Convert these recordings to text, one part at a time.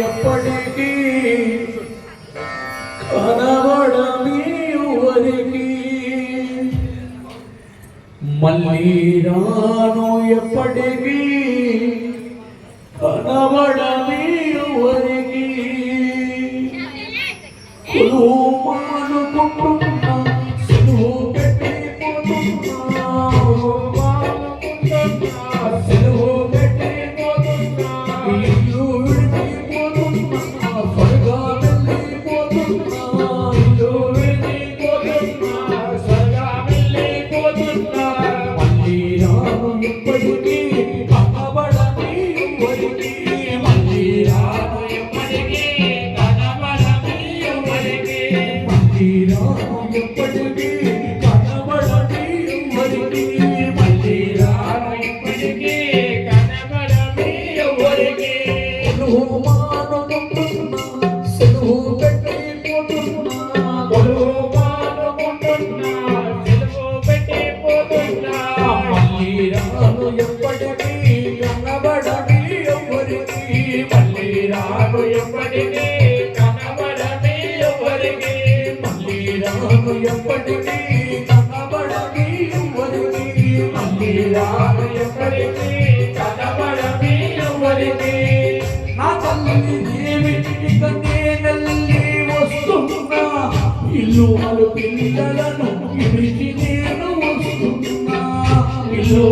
ఎప్పటికీ కనబడని వరికి మళ్ళీ రాను ఎప్పటికీ ಸ್ವರ್ಗದಲ್ಲಿ ఇల్లు అలు పిల్లలను పిలిచి నేను వస్తున్నా. ఇల్లు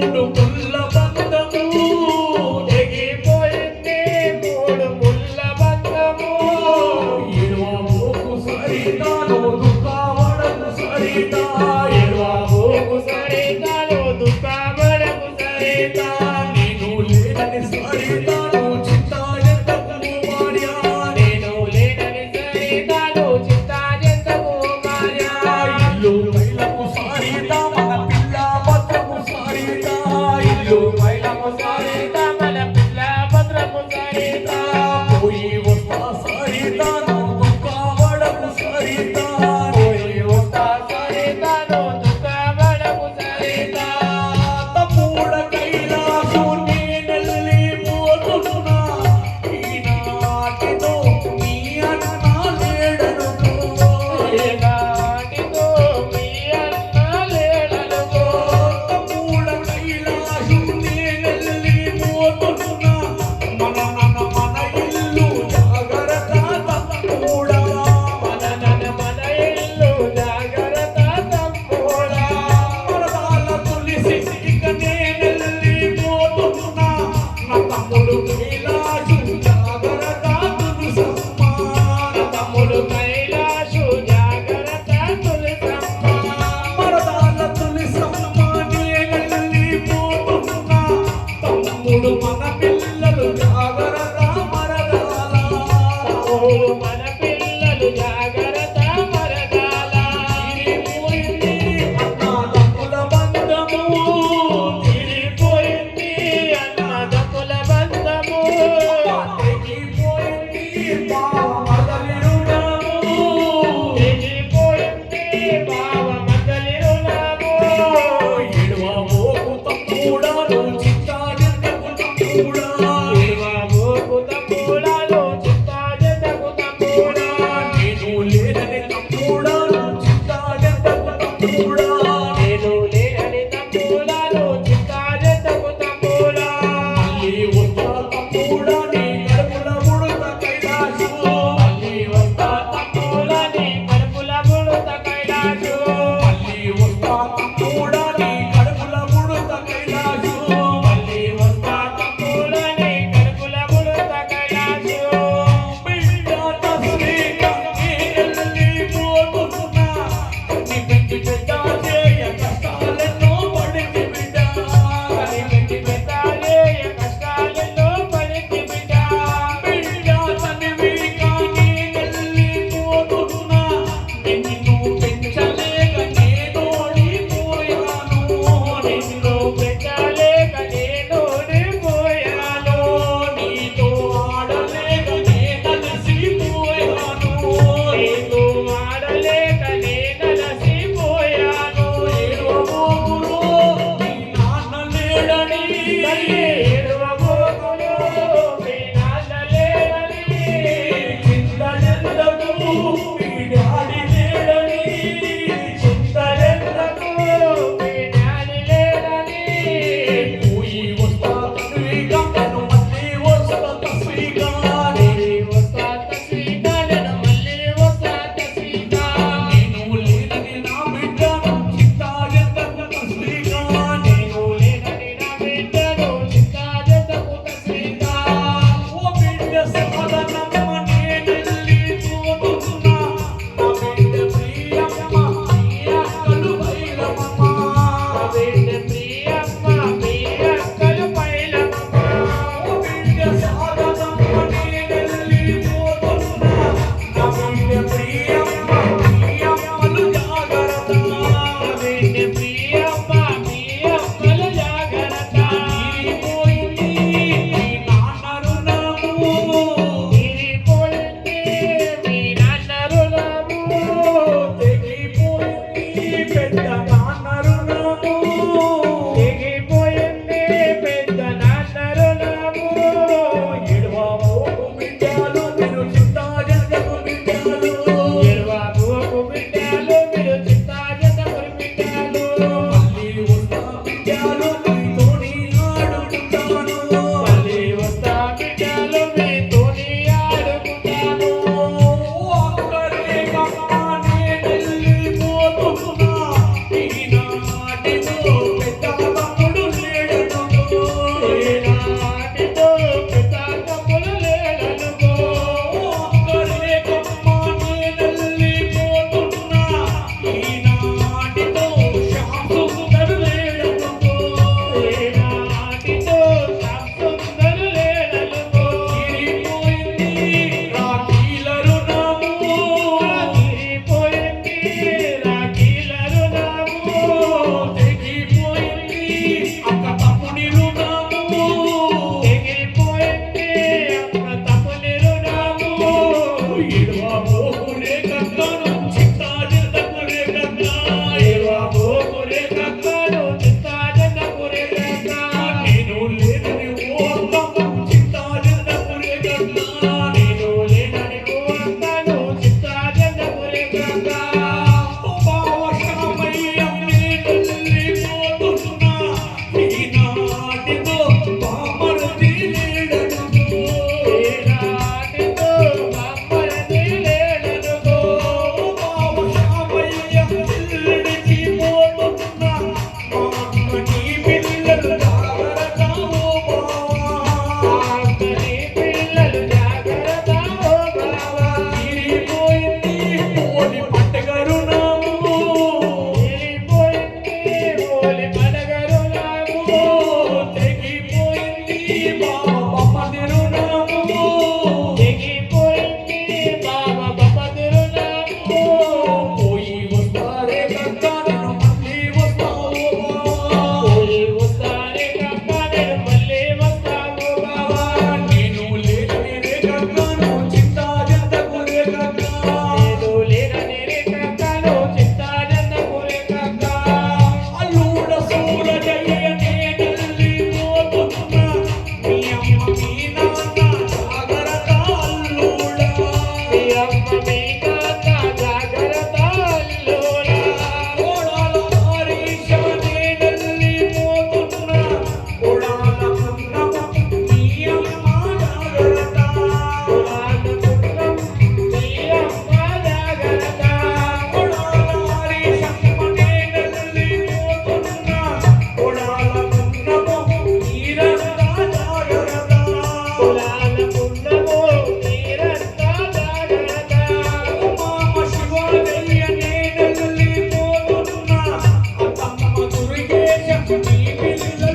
kingdom. bailamos, bailamos, oh Thank you.